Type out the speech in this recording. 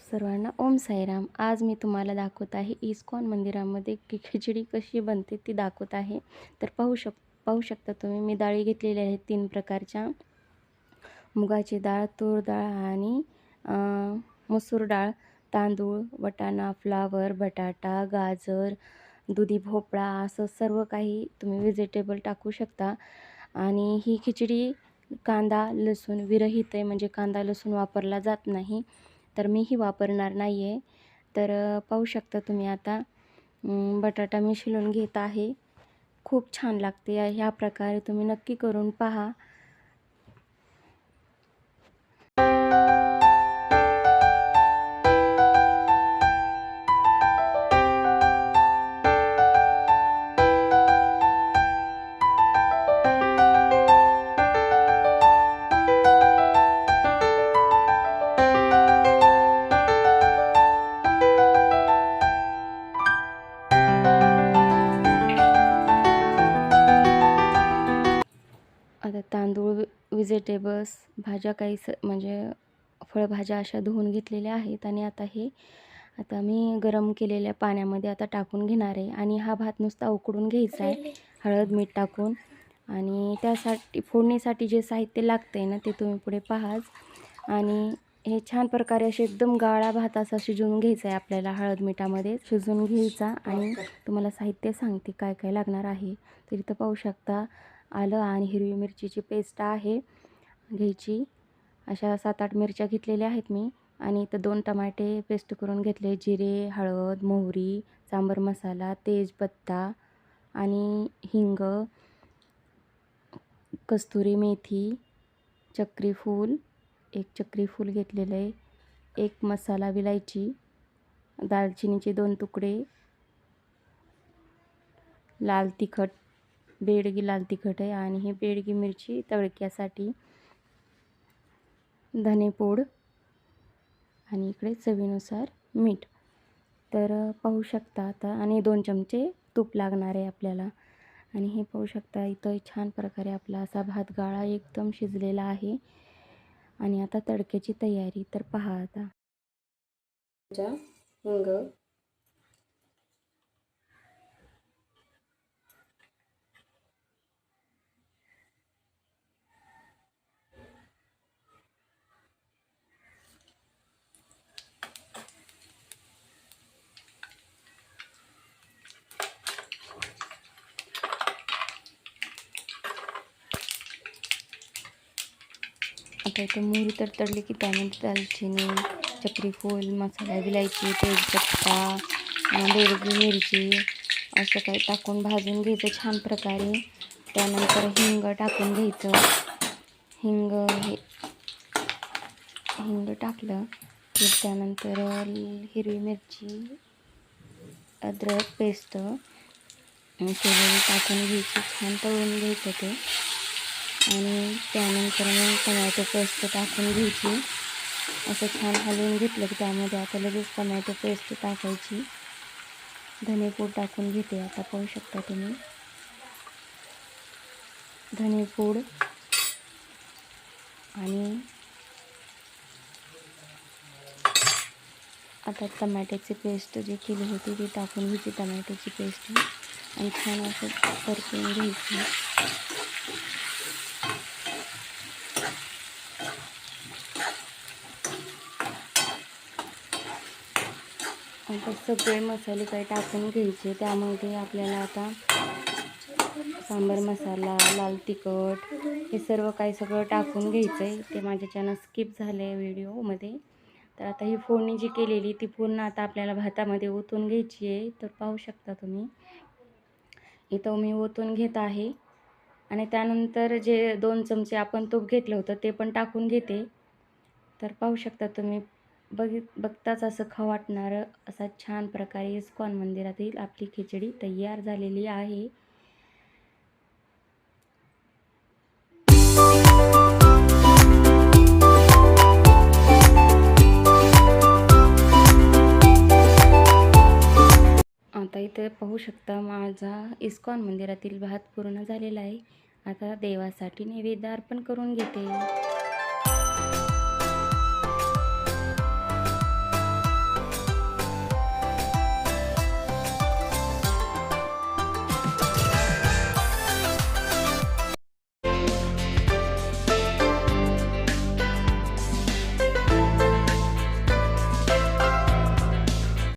सर्वांना ओम साईराम. आज मी तुम्हाला दाखवत आहे इस्कॉन मंदिरामध्ये की खिचडी कशी बनते ती दाखवत आहे. तर पाहू शक पाहू शकता तुम्ही मी डाळी घेतलेल्या आहेत तीन प्रकारच्या. मुगाची डाळ तूर डाळ आणि मसूर डाळ तांदूळ वटाणा फ्लावर बटाटा गाजर दुधी भोपळा असं सर्व काही तुम्ही व्हेजिटेबल टाकू शकता. आणि ही खिचडी कांदा लसूण विरहित आहे म्हणजे कांदा लसूण वापरला जात नाही. तर मीही वापरणार नाही आहे तर पाहू शकता तुम्ही आता बटाटा मी शिलून घेत आहे. खूप छान लागते. ह्या प्रकारे तुम्ही नक्की करून पहा. आता तांदूळ व्हेजिटेबल्स भाज्या काही स म्हणजे फळभाज्या अशा धुवून घेतलेल्या आहेत आणि आता हे आता मी गरम केलेल्या पाण्यामध्ये आता टाकून घेणार आहे आणि हा भात नुसता उकडून घ्यायचा आहे. हळद मीठ टाकून आणि त्यासाठी फोडणीसाठी जे साहित्य लागतं आहे ना ते तुम्ही पुढे पाहाच आणि हे छान प्रकारे असे एकदम गाळा भात असा शिजवून घ्यायचा आहे आपल्याला हळद मिठामध्ये. शिजवून घ्यायचा आणि तुम्हाला साहित्य सांगते काय काय लागणार आहे. तर इथं पाहू शकता आलं आणि हिरवी मिरचीची पेस्ट आहे. घ्यायची. अशा सात आठ मिरच्या घेतलेल्या आहेत मी. आणि इथं दोन टमाटे पेस्ट करून घेतले. जिरे हळद मोहरी सांबर मसाला तेजपत्ता आणि हिंग कस्तुरी मेथी चक्री फूल. एक चक्री फूल घेतलेलं आहे. एक मसाला विलायची. दालचिनीचे दोन तुकडे. लाल तिखट. बेडगी लाल तिखट आहे आणि हे बेडगी मिरची तळक्यासाठी धनेपूड आणि इकडे चवीनुसार मीठ. तर पाहू शकता आता आणि दोन चमचे तूप लागणार आहे आपल्याला. आणि हे पाहू शकता इथं छान प्रकारे आपला असा भात गाळा एकदम शिजलेला आहे. आणि आता तडक्याची तयारी तर पहा आता. हिंग आता इथे मोहरी तर तळली की त्यामध्ये दालचिनी चक्रीफूल मसाला विलायची तेजपत्ता बेरगी मिरची असं काही टाकून भाजून घ्यायचं छान प्रकारे. त्यानंतर हिंग टाकून घ्यायचं. हिंग हे हिंग टाकलं की त्यानंतर हिरवी मिरची अद्रक पेस्ट केलेली टाकून घ्यायची. छान तळून घ्यायचं ते. आणि त्यानंतर मग टमॅटो पेस्ट टाकून घ्यायची. असं छान हलवून घेतलं की त्यामध्ये आता लगेच टमॅटो पेस्ट टाकायची. धनेपूड टाकून घेते आता पाहू शकता तुम्ही. धनेपूड आणि आता टमॅटोची पेस्ट जी केली होती ती टाकून घ्यायची टमॅटोची पेस्ट. आणि छान असं परतून घ्यायची. आता सगळे मसाले काही टाकून घ्यायचे. त्यामध्ये आपल्याला आता सांबर मसाला लाल तिखट हे सर्व काही सगळं टाकून घ्यायचं आहे ते माझ्याच्यानं स्किप झालं आहे व्हिडिओमध्ये. तर आता ही फोडणी जी केलेली ती पूर्ण आता आपल्याला भातामध्ये ओतून घ्यायची आहे. तर पाहू शकता तुम्ही. इथं मी ओतून घेत आहे. आणि त्यानंतर जे दोन चमचे आपण तूप घेतलं होतं ते पण टाकून घेते. तर पाहू शकता तुम्ही. बघि बघताच असं खाऊ वाटणारं असा छान प्रकारे इस्कॉन मंदिरातील आपली खिचडी तयार झालेली आहे. आता इथे पाहू शकता माझा इस्कॉन मंदिरातील भात पूर्ण झालेला आहे. आता देवासाठी नैवेद्य अर्पण करून घेते.